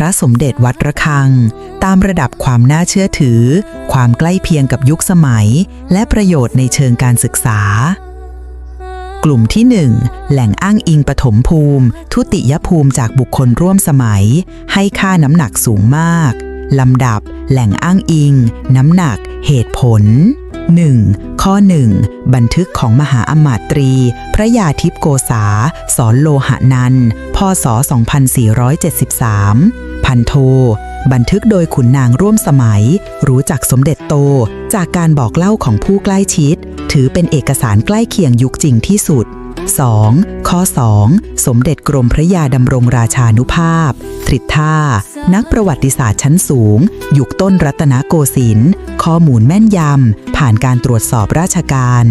พระสมเด็จวัดระฆัง ตามระดับความน่าเชื่อถือ ความใกล้เคียงกับยุคสมัย และประโยชน์ในเชิงการศึกษา กลุ่มที่ 1 แหล่งอ้างอิงปฐมภูมิ ทุติยภูมิจากบุคคลร่วมสมัย ให้ค่าน้ำหนักสูงมากลำดับ แหล่งอ้างอิง น้ำหนัก เหตุผล 1. ข้อ 1 บันทึกของมหาอมาตรี พระยาทิพโกษา สอนโลหะนันพศ 2473 พันโท บันทึกโดยขุนนางร่วมสมัย รู้จักสมเด็จโต จากการบอกเล่าของผู้ใกล้ชิด ถือเป็นเอกสารใกล้เคียงยุคจริงที่สุด 2. ข้อ 2 สมเด็จกรมพระยาดำรงราชานุภาพ ตริท่า นักประวัติศาสตร์ชั้นสูง ยุคต้นรัตนโกสินทร์ข้อมูลแม่นยำ ผ่านการตรวจสอบราชการ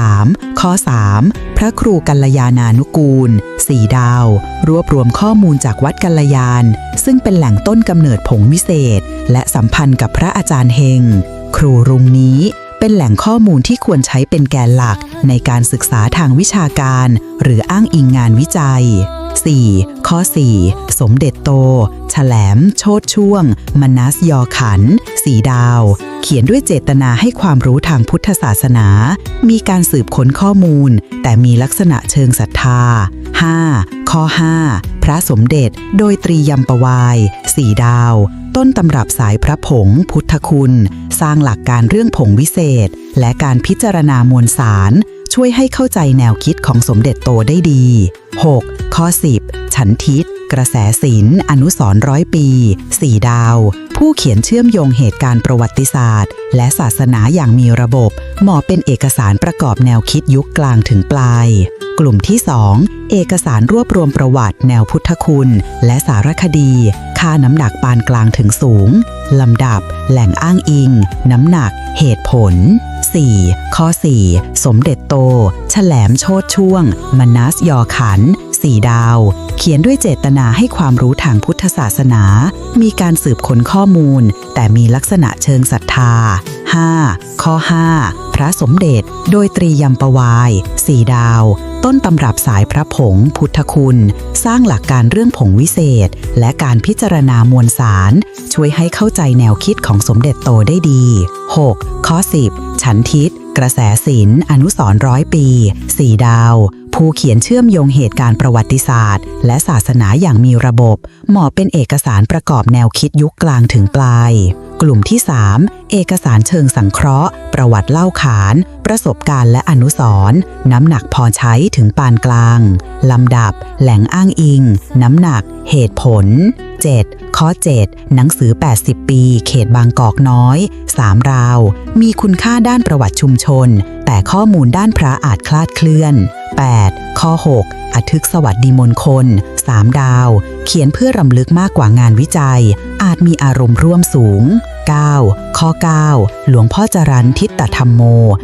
3. ข้อ 3 พระครูกัลยาณานุกูลสีดาว รวบรวมข้อมูลจากวัดกัลยานซึ่งเป็นแหล่งต้นกำเนิดผงวิเศษ และสัมพันธ์กับพระอาจารย์เฮง ครูรุงนี้เป็นแหล่งข้อมูลที่ควรใช้เป็นแกนหลักในการศึกษาทางวิชาการ หรืออ้างอิงงานวิจัย 4. ข้อ 4 สมเด็จโตฉลม โชดช่วง มนัสยอขัน สีดาว เขียนด้วยเจตนาให้ความรู้ทางพุทธศาสนา มีการสืบค้นข้อมูล แต่มีลักษณะเชิงศรัทธา 5. ข้อ 5 พระสมเด็จ โดยตรียมปวาย สีดาว ต้นตำรับสายพระผง พุทธคุณ สร้างหลักการเรื่องผงวิเศษ และการพิจารณามวลสาร ช่วยให้เข้าใจแนวคิดของสมเด็จโตได้ดี 6. ข้อ 10 ฉันทิศ กระแสศิลป์อนุสร์ร้อยปีสี่ดาว ผู้เขียนเชื่อมโยงเหตุการณ์ประวัติศาสตร์ และศาสนาอย่างมีระบบ เหมาะเป็นเอกสารประกอบแนวคิดยุคกลางถึงปลาย กลุ่มที่ 2 เอกสารรวบรวมประวัติแนวพุทธคุณ และสารคดี ค่าน้ำหนักปานกลางถึงสูง ลำดับ แหล่งอ้างอิง น้ำหนัก เหตุผล 4. ข้อ 4 สมเด็จโต แฉลมโชดช่วง มนัสยอขัน สี่ดาว เขียนด้วยเจตนาให้ความรู้ทางพุทธศาสนา มีการสืบค้นข้อมูล แต่มีลักษณะเชิงศรัทธา 5. ข้อ 5 พระสมเด็จ โดยตรียมปวายสี่ดาว ต้นตำรับสายพระผง พุทธคุณ สร้างหลักการเรื่องผงวิเศษ และการพิจารณามวลสาร ช่วยให้เข้าใจแนวคิดของสมเด็จโตได้ดี 6. ข้อ 10 ฉันทิศ กระแสศิลป์อนุสรร้อยปีสี่ดาว ผู้เขียนเชื่อมโยงเหตุการณ์ประวัติศาสตร์ และศาสนาอย่างมีระบบ เหมาะเป็นเอกสารประกอบแนวคิดยุคกลางถึงปลาย กลุ่มที่ 3 เอกสารเชิงสังเคราะห์ ประวัติเล่าขาน ประสบการณ์และอนุสรณ์น้ำหนักพอใช้ถึงปานกลาง ลำดับ แหล่งอ้างอิง น้ำหนัก เหตุผล 7. ข้อ 7 หนังสือ 80 ปี เขตบางกอกน้อย 3 ราว มีคุณค่าด้านประวัติชุมชน แต่ข้อมูลด้านพระอาจคลาดเคลื่อน 8. ข้อ 6 อทึกสวัสดีมนคล 3 ดาว เขียนเพื่อรำลึกมากกว่างานวิจัย อาจมีอารมณ์ร่วมสูง 9. ข้อ 9 หลวงพ่อจรันทิตตธรรมโม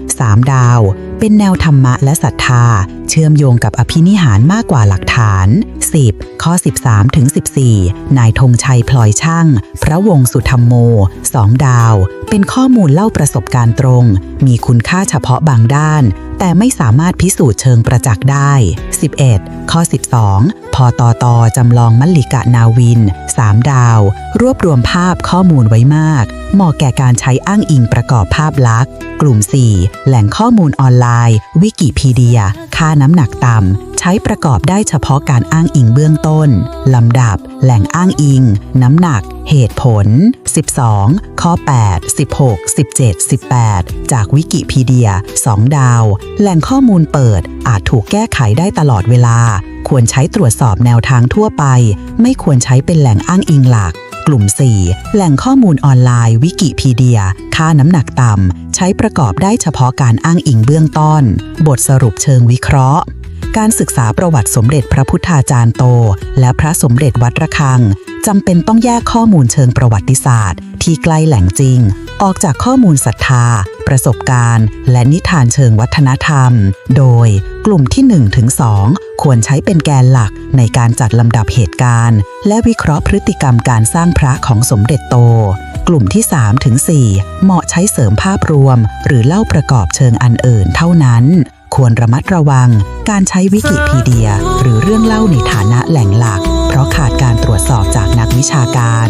3 ดาว เป็นแนวธรรมะและศรัทธา เชื่อมโยงกับอภินิหารมากกว่าหลักฐาน 10. ข้อ 13ถึง14 นายธงชัยพลอยช่าง พระวงศ์สุธรรมโม 2 ดาว เป็นข้อมูลเล่าประสบการณ์ตรง มีคุณค่าเฉพาะบางด้าน แต่ไม่สามารถพิสูจน์เชิงประจักษ์ได้ 11. ข้อ 12 พอตอตอจำลองมัลลิกะนาวิน 3 ดาว รวบรวมภาพข้อมูลไว้มาก เหมาะแก่การใช้อ้างอิงประกอบภาพลักษณ์ กลุ่ม 4 แหล่งข้อมูลออนไลน์ วิกิพีเดีย ค่าน้ำหนักต่ำ ใช้ประกอบได้เฉพาะการอ้างอิงเบื้องต้น ลำดับ แหล่งอ้างอิง น้ำหนัก เหตุผล 12 ข้อ 8 16 17 18 จากวิกิพีเดีย 2 ดาว แหล่งข้อมูลเปิด อาจถูกแก้ไขได้ตลอดเวลา ควรใช้ตรวจสอบแนวทางทั่วไป ไม่ควรใช้เป็นแหล่งอ้างอิงหลักกลุ่ม 4 แหล่งข้อมูลออนไลน์วิกิพีเดีย ค่าน้ำหนักต่ำ ใช้ประกอบได้เฉพาะการอ้างอิงเบื้องต้น บทสรุปเชิงวิเคราะห์ การศึกษาประวัติสมเด็จพระพุทธาจารย์โต และพระสมเด็จวัดระฆังจำเป็นต้องแยกข้อมูลเชิงประวัติศาสตร์ ที่ใกล้แหล่งจริง ออกจากข้อมูลศรัทธา ประสบการณ์ และนิทานเชิงวัฒนธรรม โดยกลุ่มที่1ถึง2ควรใช้เป็นแกนหลักในการจัดลำดับเหตุการณ์ และวิเคราะห์พฤติกรรมการสร้างพระของสมเด็จโต กลุ่มที่3ถึง4เหมาะใช้เสริมภาพรวม หรือเล่าประกอบเชิงอันอื่นเท่านั้น ควรระมัดระวัง การใช้วิกิพีเดีย หรือเรื่องเล่าในฐานะแหล่งหลัก เพราะขาดการตรวจสอบจากนักวิชาการ